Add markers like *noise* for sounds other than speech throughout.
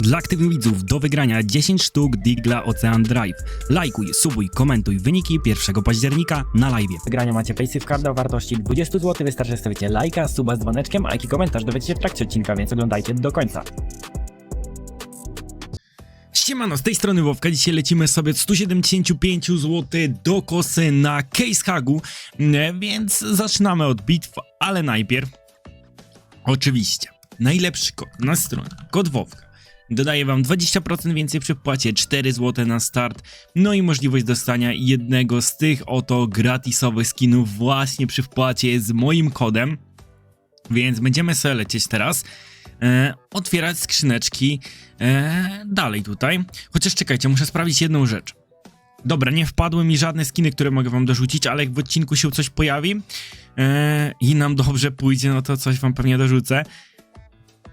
Dla aktywnych widzów do wygrania 10 sztuk Digla Ocean Drive. Lajkuj, subuj, komentuj wyniki 1 października na live. wygrania macie Paysafe Carda o wartości 20 zł. Wystarczy, że stawicie lajka, suba z dzwoneczkiem, a jaki komentarz dowiecie się w trakcie odcinka, więc oglądajcie do końca. Siemano, z tej strony Wowka, dzisiaj lecimy sobie od 175 zł do kosy na Case Hagu, Nie, więc zaczynamy od bitw, ale najpierw oczywiście najlepszy kod na stronie, kod Wowka. Dodaje wam 20% więcej przy wpłacie, 4 zł na start, no i możliwość dostania jednego z tych oto gratisowych skinów właśnie przy wpłacie z moim kodem. Więc będziemy sobie lecieć teraz, e, otwierać skrzyneczki e, dalej tutaj. Chociaż czekajcie, muszę sprawdzić jedną rzecz. Dobra, nie wpadły mi żadne skiny, które mogę wam dorzucić, ale jak w odcinku się coś pojawi e, i nam dobrze pójdzie, no to coś wam pewnie dorzucę.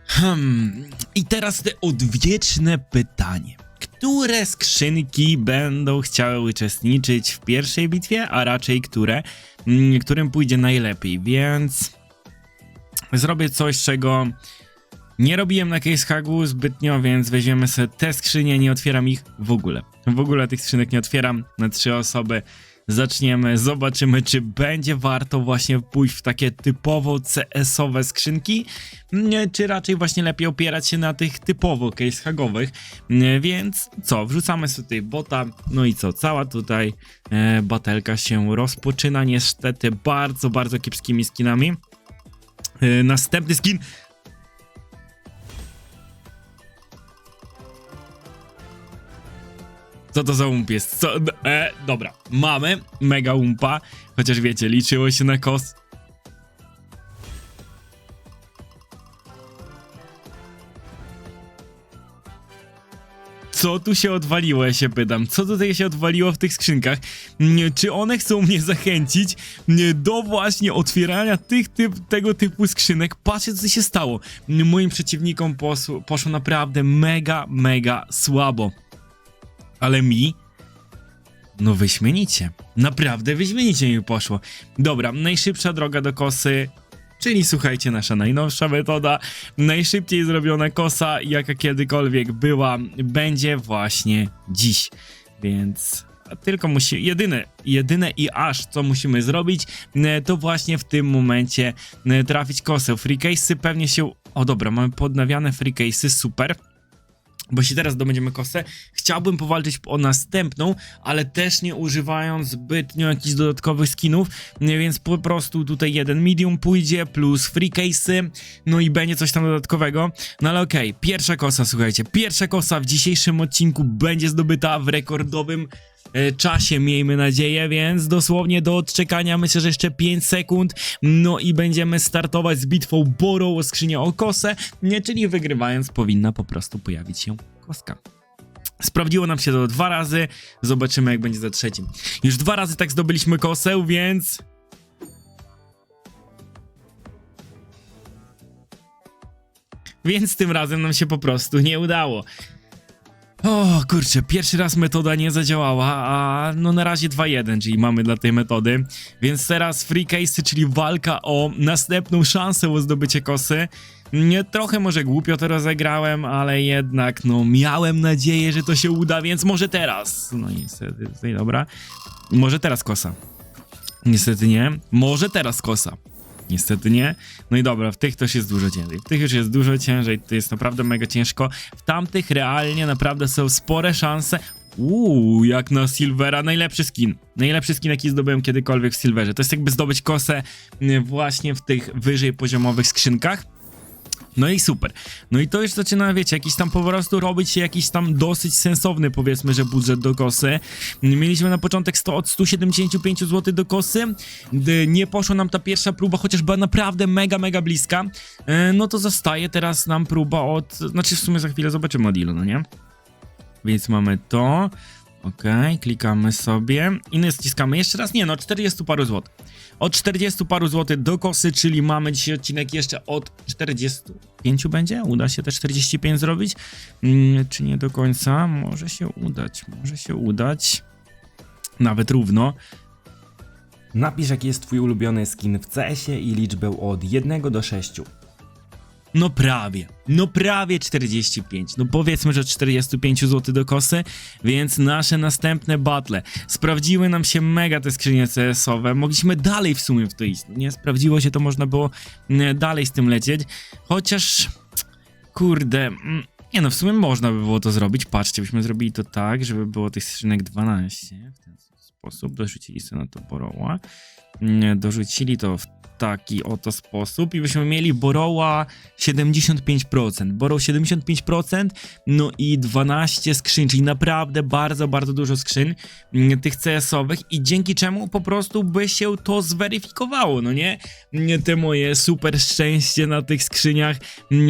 Hmm. I teraz te odwieczne pytanie. Które skrzynki będą chciały uczestniczyć w pierwszej bitwie, a raczej które, mm, którym pójdzie najlepiej, więc zrobię coś, czego nie robiłem na Case Hagu zbytnio, więc weźmiemy sobie te skrzynie, nie otwieram ich w ogóle. W ogóle tych skrzynek nie otwieram na trzy osoby. Zaczniemy, zobaczymy, czy będzie warto właśnie pójść w takie typowo CS-owe skrzynki, nie, czy raczej właśnie lepiej opierać się na tych typowo case hagowych. Nie, Więc co, wrzucamy sobie tutaj bota, no i co, cała tutaj e, batelka się rozpoczyna, niestety bardzo, bardzo kiepskimi skinami. E, następny skin Co to za ump jest? Co? E, dobra, mamy mega umpa, chociaż wiecie, liczyło się na kos. Co tu się odwaliło, ja się pytam. Co tutaj się odwaliło w tych skrzynkach? Czy one chcą mnie zachęcić do właśnie otwierania tych typ, tego typu skrzynek? Patrzcie, co się stało. Moim przeciwnikom poszło naprawdę mega, mega słabo ale mi. No wyśmienicie. Naprawdę wyśmienicie mi poszło. Dobra, najszybsza droga do kosy. Czyli słuchajcie, nasza najnowsza metoda, najszybciej zrobiona kosa, jaka kiedykolwiek była, będzie właśnie dziś. Więc tylko musi, jedyne, jedyne i aż co musimy zrobić, e, to właśnie w tym momencie e, trafić kosę. Free case'y pewnie się, o dobra, mamy podnawiane free case'y, super bo jeśli teraz zdobędziemy kosę, chciałbym powalczyć o następną, ale też nie używając zbytnio jakichś dodatkowych skinów, nie, więc po prostu tutaj jeden medium pójdzie, plus free case'y, no i będzie coś tam dodatkowego, no ale okej, pierwsza kosa, słuchajcie, pierwsza kosa w dzisiejszym odcinku będzie zdobyta w rekordowym czasie, miejmy nadzieję, więc dosłownie do odczekania myślę, że jeszcze 5 sekund, no i będziemy startować z bitwą Borą o skrzynię o kosę, czyli wygrywając powinna po prostu pojawić się koska. Sprawdziło nam się to dwa razy, zobaczymy jak będzie za trzecim. Już dwa razy tak zdobyliśmy kosę, więc... Więc tym razem nam się po prostu nie udało. O kurczę, pierwszy raz metoda nie zadziałała, a no na razie 2-1, czyli mamy dla tej metody. Więc teraz free case, czyli walka o następną szansę o zdobycie kosy. Nie, trochę może głupio to rozegrałem, ale jednak no miałem nadzieję, że to się uda, więc może teraz. No niestety, dobra. Może teraz kosa. Niestety nie. Może teraz kosa. Niestety nie. No i dobra, w tych też jest dużo ciężej. W tych już jest dużo ciężej, to jest naprawdę mega ciężko. W tamtych realnie naprawdę są spore szanse. Uuu, jak na Silvera, najlepszy skin. Najlepszy skin, jaki zdobyłem kiedykolwiek w Silverze. To jest jakby zdobyć kosę y, właśnie w tych wyżej poziomowych skrzynkach. No i super. No i to już zaczyna, wiecie, jakiś tam po prostu robić się jakiś tam dosyć sensowny, powiedzmy, że budżet do kosy. Mieliśmy na początek 100 od 175 zł do kosy. Nie poszła nam ta pierwsza próba, chociaż była naprawdę mega, mega bliska, e, no to zostaje teraz nam próba od, znaczy w sumie za chwilę zobaczymy od ilu, no nie? Więc mamy to. Okej, klikamy sobie i naciskamy jeszcze raz, nie no, 40 paru złotych. Od 40 paru złotych do kosy, czyli mamy dzisiaj odcinek jeszcze od 45 będzie? Uda się te 45 zrobić? Mm, czy nie do końca? Może się udać, może się udać. Nawet równo. Napisz jaki jest twój ulubiony skin w CS-ie i liczbę od 1 do 6. No prawie, no prawie 45. No powiedzmy, że 45 zł do kosy, więc nasze następne battle. Sprawdziły nam się mega te skrzynie CS-owe. Mogliśmy dalej w sumie w to iść. Nie sprawdziło się, to można było mm, dalej z tym lecieć. Chociaż, kurde, mm, nie no, w sumie można by było to zrobić. Patrzcie, byśmy zrobili to tak, żeby było tych skrzynek 12 w ten sposób. Dorzucili sobie na to boroła. Mm, Dorzucili to w taki oto sposób i byśmy mieli Boroła 75%. Boroł 75%, no i 12 skrzyń, czyli naprawdę bardzo, bardzo dużo skrzyń mm, tych CS-owych i dzięki czemu po prostu by się to zweryfikowało, no nie? Mm, Te moje super szczęście na tych skrzyniach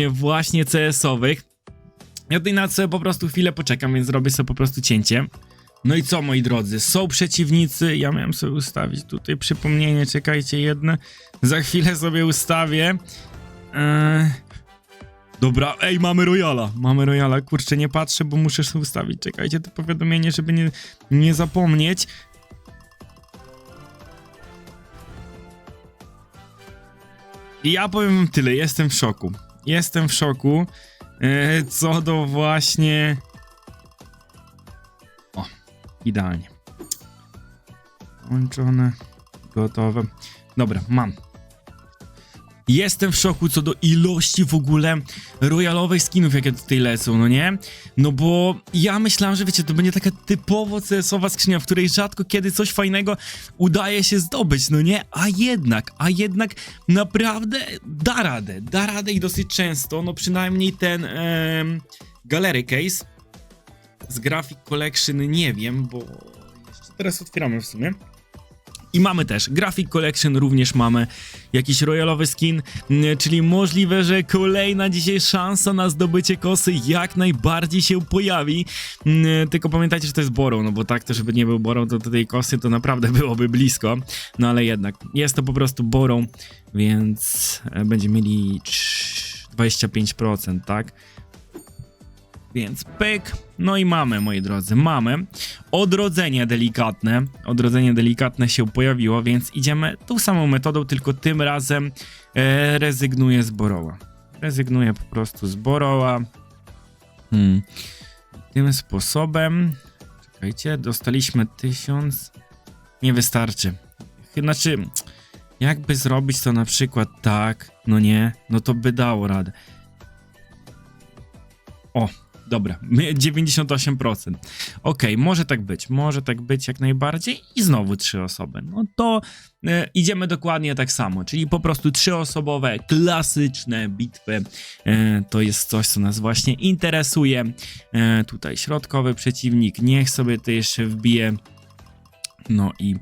właśnie CS-owych. Ja tutaj na co po prostu chwilę poczekam, więc zrobię sobie po prostu cięcie. No i co, moi drodzy, są przeciwnicy. Ja miałem sobie ustawić tutaj przypomnienie, czekajcie jedne. Za chwilę sobie ustawię. Eee... Dobra, ej, mamy Royala. Mamy Royala. Kurczę, nie patrzę, bo muszę sobie ustawić. Czekajcie, to powiadomienie, żeby nie, nie zapomnieć. I ja powiem wam tyle, jestem w szoku. Jestem w szoku. E, co do właśnie. Idealnie. Włączone, gotowe. Dobra, mam. Jestem w szoku co do ilości w ogóle royalowych skinów, jakie tutaj lecą, no nie? No bo ja myślałem, że wiecie, to będzie taka typowo CS-owa skrzynia, w której rzadko kiedy coś fajnego udaje się zdobyć, no nie? A jednak, a jednak naprawdę da radę, da radę i dosyć często, no przynajmniej ten em, Gallery Case z Graphic Collection nie wiem, bo teraz otwieramy w sumie. I mamy też Graphic Collection, również mamy jakiś royalowy skin, mm, czyli możliwe, że kolejna dzisiaj szansa na zdobycie kosy jak najbardziej się pojawi. Mm, Tylko pamiętajcie, że to jest Borą, no bo tak to, żeby nie był Borą, to do tej kosy to naprawdę *laughs* byłoby blisko. No ale jednak, jest to po prostu Borą, więc e, będziemy mieli trz- 25%, tak? Więc pyk. No i mamy, moi drodzy, mamy. Odrodzenie delikatne. Odrodzenie delikatne się pojawiło, więc idziemy tą samą metodą, tylko tym razem e, rezygnuję z Boroła. Rezygnuję po prostu z Boroła. Hmm. Tym sposobem. Czekajcie, dostaliśmy tysiąc. Nie wystarczy. Znaczy, jakby zrobić to na przykład tak, no nie, no to by dało radę. O, Dobra, my- 98%. Okej, może tak być, może tak być jak najbardziej i znowu trzy osoby. No to e, idziemy dokładnie tak samo, czyli po prostu trzyosobowe, klasyczne bitwy. E, to jest coś, co nas właśnie interesuje. E, tutaj środkowy przeciwnik, niech sobie to jeszcze wbije. No i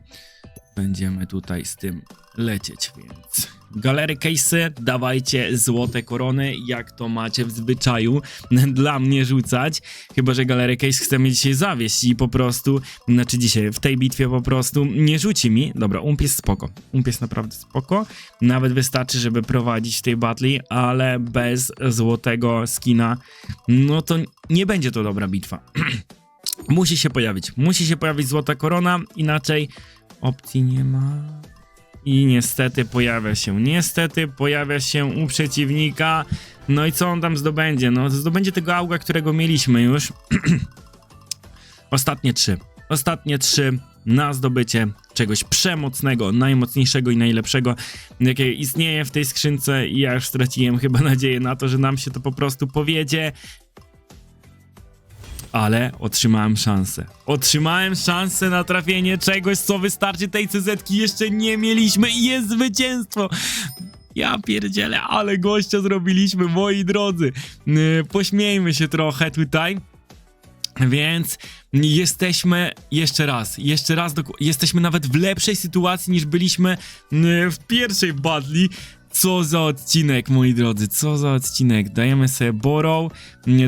będziemy tutaj z tym lecieć, więc. Galery case'y, dawajcie złote korony, jak to macie w zwyczaju *laughs* dla mnie rzucać, chyba, że galery case chce mnie dzisiaj zawieść i po prostu, znaczy dzisiaj w tej bitwie po prostu nie rzuci mi, dobra, ump jest spoko, ump jest naprawdę spoko, nawet wystarczy, żeby prowadzić tej battli, ale bez złotego skina, no to nie będzie to dobra bitwa. *clears throat* Musi się pojawić, musi się pojawić złota korona, inaczej opcji nie ma. I niestety pojawia się, niestety pojawia się u przeciwnika. No i co on tam zdobędzie? No zdobędzie tego auga, którego mieliśmy już. *clears throat* Ostatnie trzy. Ostatnie trzy na zdobycie czegoś przemocnego, najmocniejszego i najlepszego, jakie istnieje w tej skrzynce i ja już straciłem chyba nadzieję na to, że nam się to po prostu powiedzie. Ale otrzymałem szansę. Otrzymałem szansę na trafienie czegoś, co wystarczy tej CZ jeszcze nie mieliśmy i jest zwycięstwo. Ja pierdzielę, ale gościa zrobiliśmy, moi drodzy. Yy, Pośmiejmy się trochę tutaj. Więc jesteśmy jeszcze raz, jeszcze raz, jesteśmy nawet w lepszej sytuacji niż byliśmy yy, w pierwszej batli. Co za odcinek, moi drodzy, co za odcinek. Dajemy sobie borrow,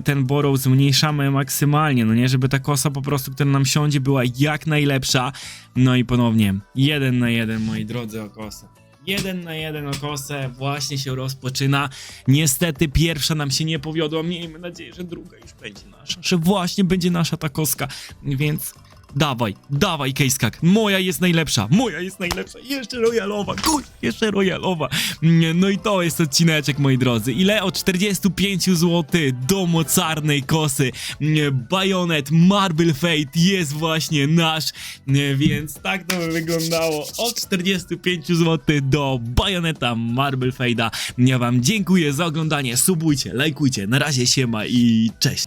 ten borrow zmniejszamy maksymalnie, no nie, żeby ta kosa po prostu, która nam siądzie, była jak najlepsza. No i ponownie, jeden na jeden, moi drodzy, o kosę. Jeden na jeden o kosę właśnie się rozpoczyna. Niestety pierwsza nam się nie powiodła. Miejmy nadzieję, że druga już będzie nasza, że właśnie będzie nasza ta koska. Więc Dawaj, dawaj, Kejskak. Moja jest najlepsza, moja jest najlepsza. Jeszcze royalowa, kur, jeszcze royalowa. Nie, No i to jest odcineczek, moi drodzy. Ile? Od 45 zł do mocarnej kosy. Nie, Bayonet Marble Fate jest właśnie nasz, nie, więc tak to by wyglądało. Od 45 zł do Bayoneta Marble Fate'a. Ja wam dziękuję za oglądanie, subujcie, lajkujcie. Na razie siema i cześć.